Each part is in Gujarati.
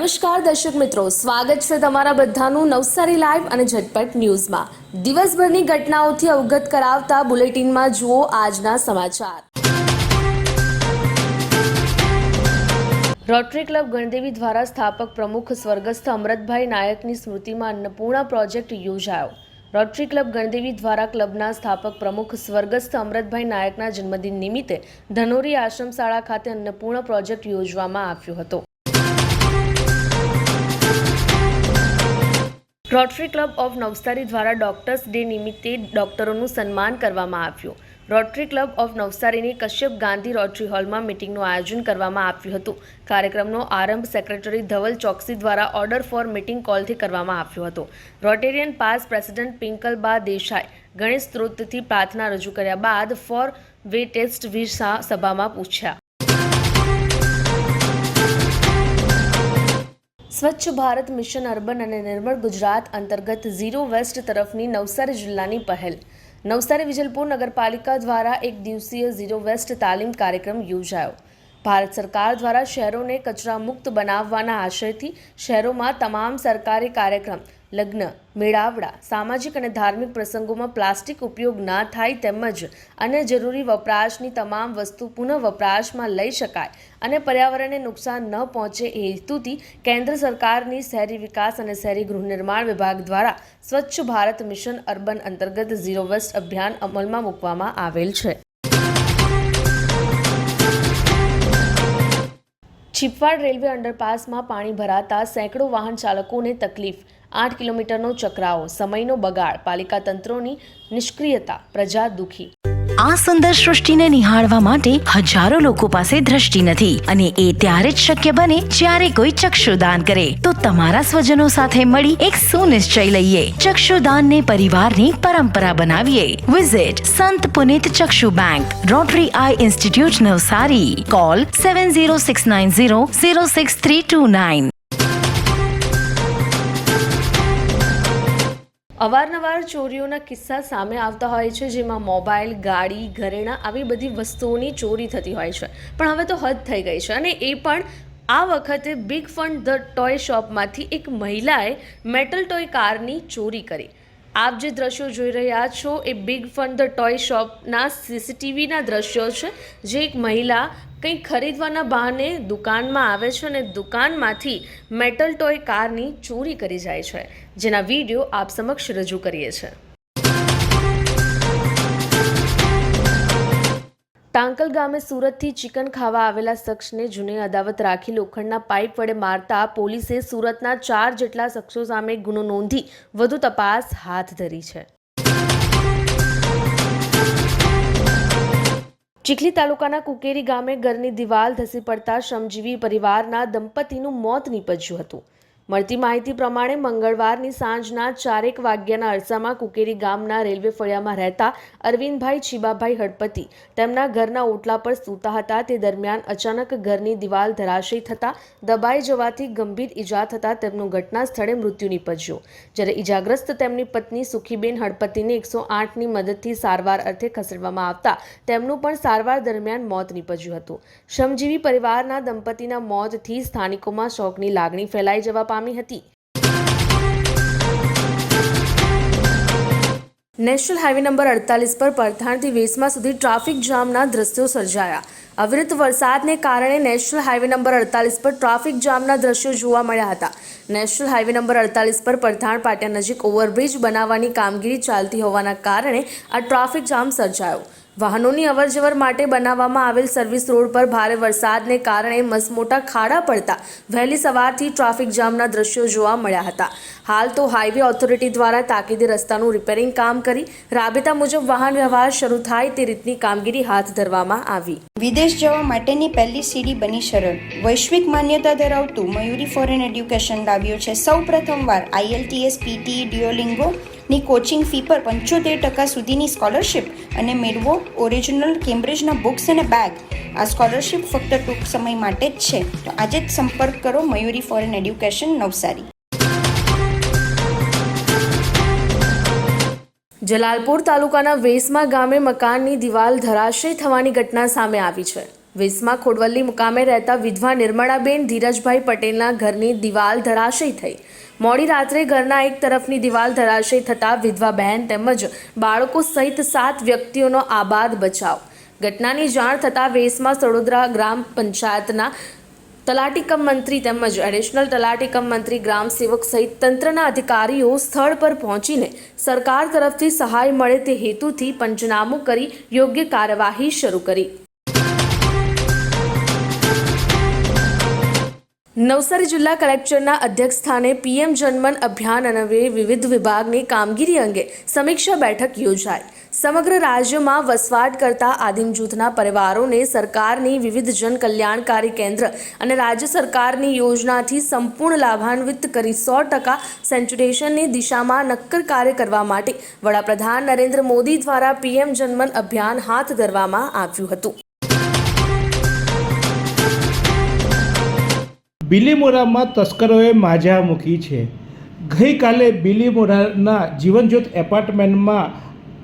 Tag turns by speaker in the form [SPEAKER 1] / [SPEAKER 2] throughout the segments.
[SPEAKER 1] નમસ્કાર દર્શક મિત્રો, સ્વાગત છે તમારા બધાનું નવસારી લાઈવ અને ઝટપટ ન્યૂઝમાં. દિવસભરની ઘટનાઓથી અવગત કરાવતા બુલેટિનમાં જુઓ આજના સમાચાર. રોટરી ક્લબ ગણદેવી દ્વારા સ્થાપક પ્રમુખ સ્વર્ગસ્થ અમૃતભાઈ નાયકની સ્મૃતિમાં અન્નપૂર્ણા પ્રોજેક્ટ યોજાયો. રોટરી ક્લબ ગણદેવી દ્વારા ક્લબના સ્થાપક પ્રમુખ સ્વર્ગસ્થ અમૃતભાઈ નાયકના જન્મદિન નિમિત્તે ધનોરી આશ્રમ શાળા ખાતે અન્નપૂર્ણ પ્રોજેક્ટ યોજવામાં આવ્યો હતો. રોટરી ક્લબ ઓફ નવસારી દ્વારા ડોક્ટર્સ ડે નિમિત્તે ડોક્ટરોનું સન્માન કરવામાં આવ્યું. રોટરી ક્લબ ઓફ નવસારીની કશ્યપ ગાંધી રોટરી હોલમાં મિટિંગનું આયોજન કરવામાં આવ્યું હતું. કાર્યક્રમનો આરંભ સેક્રેટરી ધવલ ચોકસી દ્વારા ઓર્ડર ફોર મિટિંગ કોલથી કરવામાં આવ્યો હતો. Rotarian past president Pinkalba Desai Ganesh સ્ત્રોતથી પ્રાર્થના રજૂ કર્યા બાદ ફોર વે ટેસ્ટ વિશા સભામાં પૂછ્યા. સ્વચ્છ ભારત મિશન અર્બન અને નિર્મળ ગુજરાત અંતર્ગત ઝીરો વેસ્ટ તરફની નવસારી જિલ્લાની પહેલ. નવસારી વિજલપુર નગરપાલિકા દ્વારા એક દિવસીય ઝીરો વેસ્ટ તાલીમ કાર્યક્રમ યોજાયો. ભારત સરકાર દ્વારા શહેરોને કચરા મુક્ત બનાવવાના આશયથી શહેરોમાં તમામ સરકારી કાર્યક્રમ લગ્ન, મેળાવડા, સામાજિક અને ધાર્મિક પ્રસંગોમાં પ્લાસ્ટિક ઉપયોગ ના થાય તેમજ અન્ય જરૂરી વપરાશની તમામ વસ્તુ પુનઃ વપરાશમાં લઈ શકાય અને પર્યાવરણને નુકસાન ન પહોંચે એ હેતુથી કેન્દ્ર સરકારની શહેરી વિકાસ અને શહેરી ગૃહનિર્માણ વિભાગ દ્વારા સ્વચ્છ ભારત મિશન અર્બન અંતર્ગત ઝીરો વેસ્ટ અભિયાન અમલમાં મૂકવામાં આવેલ છે. છીપવાડ રેલવે અંડરપાસમાં પાણી ભરાતા સેંકડો વાહન ચાલકોને તકલીફ આઠ કિલોમીટરનો ચકરાવો, સમયનો બગાડ, પાલિકા તંત્રોની નિષ્ક્રિયતા, પ્રજા દુખી.
[SPEAKER 2] આ સુંદર સૃષ્ટિને નિહાળવા માટે હજારો લોકો પાસે દ્રષ્ટિ નથી અને એ ત્યારે જ શક્ય બને જ્યારે કોઈ ચક્ષુદાન કરે. તો તમારા સ્વજનો સાથે મળી એક સુનિશ્ચય લઈએ. ચક્ષુદાનને પરિવારની પરંપરા બનાવીએ. વિઝિટ સંત પુનિત ચક્ષુ bank rotary eye institute Navsari. Call seven zero six nine zero zero six three two nine
[SPEAKER 1] અવારનવાર ચોરીઓના કિસ્સા સામે આવતા હોય છે, જેમાં મોબાઈલ, ગાડી, ઘરેણાં આવી બધી વસ્તુઓની ચોરી થતી હોય છે. પણ હવે તો હદ થઈ ગઈ છે અને એ પણ આ વખતે બિગ ફંડ ધ ટોય શોપમાંથી એક મહિલાએ મેટલ ટોય કારની ચોરી કરી. આપ જે દ્રશ્યો જોઈ રહ્યા છો, એ બિગ ફન ધ ટોય શોપના સીસીટીવીના દ્રશ્યો છે, જે એક મહિલા કંઈક ખરીદવાના બહાને દુકાનમાં આવે છે અને દુકાનમાંથી મેટલ ટોય કારની ચોરી કરી જાય છે, જેના વીડિયો આપ સમક્ષ રજૂ કરીએ છીએ ટાંકલ ગામે સુરતથી ચિકન ખાવા આવેલા શખ્સને જૂની અદાવત રાખી લોખંડના પાઇપ વડે મારતા પોલીસે સુરતના ચાર જેટલા શખ્સો સામે ગુનો નોંધી વધુ તપાસ હાથ ધરી છે. ચીખલી તાલુકાના કુકેરી ગામે ઘરની દિવાલ ધસી પડતા શ્રમજીવી પરિવારના દંપતીનું મોત નીપજ્યું હતું. મળતી માહિતી પ્રમાણે મંગળવારની સાંજના ચારેક વાગ્યાના અરસામાં કુકેરી ગામના રેલવે ફળિયામાં રહેતા અરવિંદભાઈ છીબાભાઈ હડપતિ તેમના ઘરના ઓટલા પર સૂતા હતા. તે દરમિયાન અચાનક ઘરની દિવાલ ધરાશયી થતાં દબાઈ જવાથી ગંભીર ઈજા થતાં તેમનું ઘટના સ્થળે મૃત્યુ નીપજ્યું. જ્યારે ઈજાગ્રસ્ત તેમની પત્ની સુખીબેન હડપતિને એકસો આઠની મદદથી સારવાર અર્થે ખસેડવામાં આવતા તેમનું પણ સારવાર દરમિયાન મોત નીપજ્યું હતું. શ્રમજીવી પરિવારના દંપતીના મોતથી સ્થાનિકોમાં શોકની લાગણી ફેલાઈ જવા પામી હતી. નેશનલ હાઈવે નંબર અડતાલીસ પર પરથાણથી વેસમાં સુધી ટ્રાફિક જામના દ્રશ્યો સર્જાયા. અવિરત વરસાદને કારણે નેશનલ હાઈવે નંબર અડતાલીસ પર ટ્રાફિક જામના દ્રશ્યો જોવા મળ્યા હતા. નેશનલ હાઈવે નંબર અડતાલીસ પર પરથાણ પાટિયા નજીક ઓવરબ્રિજ બનાવવાની કામગીરી ચાલતી હોવાના કારણે આ ટ્રાફિક જામ સર્જાયો. વાહનોની અવરજવર માટે બનાવવામાં આવેલ સર્વિસ રોડ પર ભારે વરસાદને કારણે મસમોટા ખાડા પડતા વહેલી સવારથી ટ્રાફિક જામના દ્રશ્યો જોવા મળ્યા હતા. હાલ તો હાઈવે ઓથોરિટી દ્વારા તાકીદે રસ્તાનું રિપેરિંગ કામ કરી રાબેતા મુજબ વાહન વ્યવહાર શરૂ થાય તે રીતની કામગીરી હાથ ધરવામાં આવી.
[SPEAKER 3] વિદેશ જવા માટેની પહેલી સીડી બની સરળ. વૈશ્વિક માન્યતા ધરાવતું મયુરી ફોરેન એડ્યુકેશન લાવ્યું છે. સૌ પ્રથમવાર આઈએલટીએસ પીટી ડિયોલિંગો ની કોચિંગ ફી પર પંચોતેર ટકા સુધીની સ્કોલરશિપ અને મેળવો ઓરિજિનલ કેમ્બ્રિજના બુક્સ અને બેગ આ સ્કોલરશિપ ફક્ત ટૂંક સમય માટે જ છે. તો આજે જ સંપર્ક કરો મયુરી ફોરેન એડ્યુકેશન નવસારી.
[SPEAKER 1] જલાલપુર તાલુકાના વેસમા ગામે મકાનની દિવાલ ધરાશય થવાની ઘટના સામે આવી છે. વેસમાં ખોડવલ્લી મુકામે રહેતા વિધવા નિર્મળાબેન ધીરજભાઈ પટેલના ઘરની દિવાલ ધરાશય થઈ. મોડી રાત્રે ઘરના એક તરફની દિવાલ ધરાશય થતાં વિધવા બહેન તેમજ બાળકો સહિત સાત વ્યક્તિઓનો આબાદ બચાવ. ઘટનાની જાણ થતાં વેસમાં સડોદરા ગ્રામ પંચાયતના તલાટી કમ મંત્રી તેમજ એડિશનલ તલાટી કમ મંત્રી ગ્રામ સેવક સહિત તંત્રના અધિકારીઓ સ્થળ પર પહોંચીને સરકાર તરફથી સહાય મળે તે હેતુથી પંચનામું કરી યોગ્ય કાર્યવાહી શરૂ કરી. નવસારી જિલ્લા કલેક્ટરના અધ્યક્ષસ્થાને પીએમ જનમન અભિયાન અન્વયે વિવિધ વિભાગની કામગીરી અંગે સમીક્ષા બેઠક યોજાઈ. સમગ્ર રાજ્યમાં વસવાટ કરતા આદિમ જૂથના પરિવારોને સરકારની વિવિધ જનકલ્યાણકારી કેન્દ્ર અને રાજ્ય સરકારની યોજનાથી સંપૂર્ણ લાભાન્વિત કરી સો ટકા સેન્ચ્યુરેશનની દિશામાં નક્કર કાર્ય કરવા માટે વડાપ્રધાન નરેન્દ્ર મોદી દ્વારા પીએમ જનમન અભિયાન હાથ ધરવામાં આવ્યું હતું.
[SPEAKER 4] બિલીમોરામાં તસ્કરોએ માજા મૂકી છે. ગઈકાલે બિલીમોરાના જીવનજ્યોત એપાર્ટમેન્ટમાં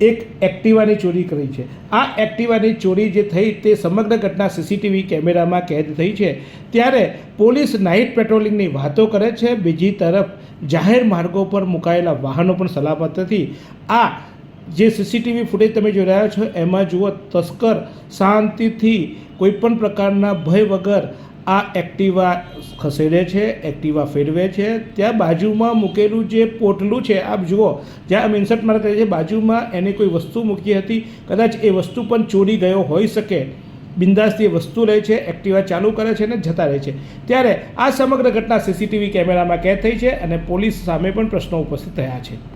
[SPEAKER 4] એક એક્ટિવાની ચોરી કરી છે. આ એક્ટિવાની ચોરી જે થઈ તે સમગ્ર ઘટના સીસીટીવી કેમેરામાં કેદ થઈ છે. ત્યારે પોલીસ નાઇટ પેટ્રોલિંગની વાતો કરે છે. બીજી તરફ જાહેર માર્ગો પર મુકાયેલા વાહનો પણ સલામત નથી. આ જે સીસીટીવી ફૂટેજ તમે જોઈ રહ્યા છો, એમાં જુઓ, તસ્કર શાંતિથી કોઈપણ પ્રકારના ભય વગર આ એક્ટિવા ખસેડે છે, એક્ટિવા ફેરવે છે. ત્યાં બાજુમાં મૂકેલું જે પોટલું છે, આપ જુઓ, જ્યાં આમ ઇન્સર્ટ મારે છે, બાજુમાં એને કોઈ વસ્તુ મૂકી હતી, કદાચ એ વસ્તુ પણ ચોરી ગયો હોઈ શકે. બિંદાસથી વસ્તુ લે છે, એક્ટિવા ચાલુ કરે છે અને જતા રહે છે. ત્યારે આ સમગ્ર ઘટના સીસીટીવી કેમેરામાં કેદ થઈ છે અને પોલીસ સામે પણ પ્રશ્નો ઉપસ્થિત થયા છે.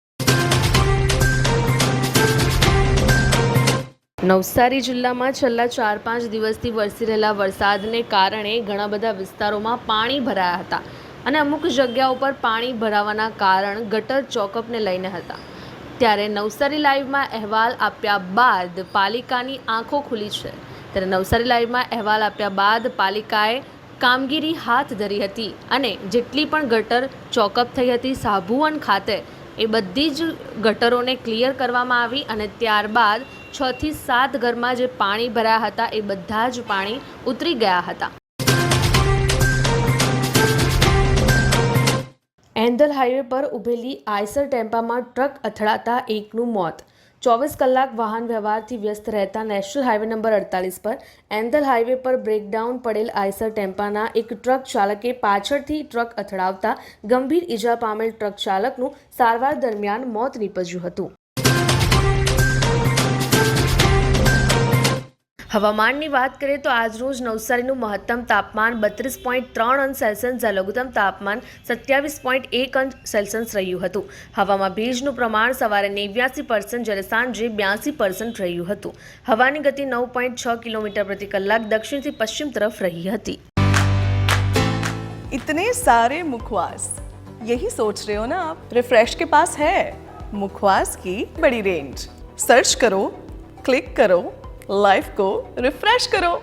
[SPEAKER 1] નવસારી જિલ્લામાં છેલ્લા ચાર પાંચ દિવસથી વરસી રહેલા વરસાદને કારણે ઘણા બધા વિસ્તારોમાં પાણી ભરાયા હતા અને અમુક જગ્યાઓ પર પાણી ભરાવાના કારણ ગટર ચોકઅપને લઈને હતા. ત્યારે નવસારી લાઈવમાં અહેવાલ આપ્યા બાદ પાલિકાની આંખો ખુલી છે. ત્યારે નવસારી લાઈવમાં અહેવાલ આપ્યા બાદ પાલિકાએ કામગીરી હાથ ધરી હતી અને જેટલી પણ ગટર ચોકઅપ થઈ હતી સાભુવન ખાતે એ બધી જ ગટરોને ક્લિયર કરવામાં આવી અને ત્યારબાદ છ થી સાત ઘરમાં જે પાણી ભરાયા હતા એ બધા જ પાણી ઉતરી ગયા હતા. એન્ધલ હાઈવે પર ઊભેલી આઈસર ટેમ્પામાં ટ્રક અથડાતા એકનું મોત. ચોવીસ કલાક વાહન વ્યવહારથી વ્યસ્ત રહેતા નેશનલ હાઈવે નંબર અડતાલીસ પર એન્ધલ હાઈવે પર બ્રેકડાઉન પડેલ આઈસર ટેમ્પાના એક ટ્રક ચાલકે પાછળથી ટ્રક અથડાવતા ગંભીર ઈજા પામેલ ટ્રક ચાલકનું સારવાર દરમિયાન મોત નીપજ્યું હતું. હવામાનની વાત કરીએ તો આજરોજ નવસારીનું મહત્તમ તાપમાન બત્રીસ પોઈન્ટ ત્રણ અંશ સેલ્સિયસ જ્યારે લઘુત્તમ તાપમાન સત્યાવીસ પોઈન્ટ એક અંશ સેલ્સિયસ રહ્યું હતું હવામાં ભેજનું પ્રમાણ સવારે નેવ્યાસી પર્સન્ટ જ્યારે સાંજે બ્યાસી પર્સન્ટ રહ્યું હતું હવાની ગતિ નવ પોઈન્ટ છ કિલોમીટર પ્રતિ કલાક દક્ષિણથી પશ્ચિમ તરફ રહી હતી
[SPEAKER 5] इतने सारे मुखवास यही सोच रहे हो ना आप रिफ्रेश के पास है मुखवास की बड़ी रेंज सर्च करो क्लिक करो લાઈફ કો રિફ્રેશ કરો.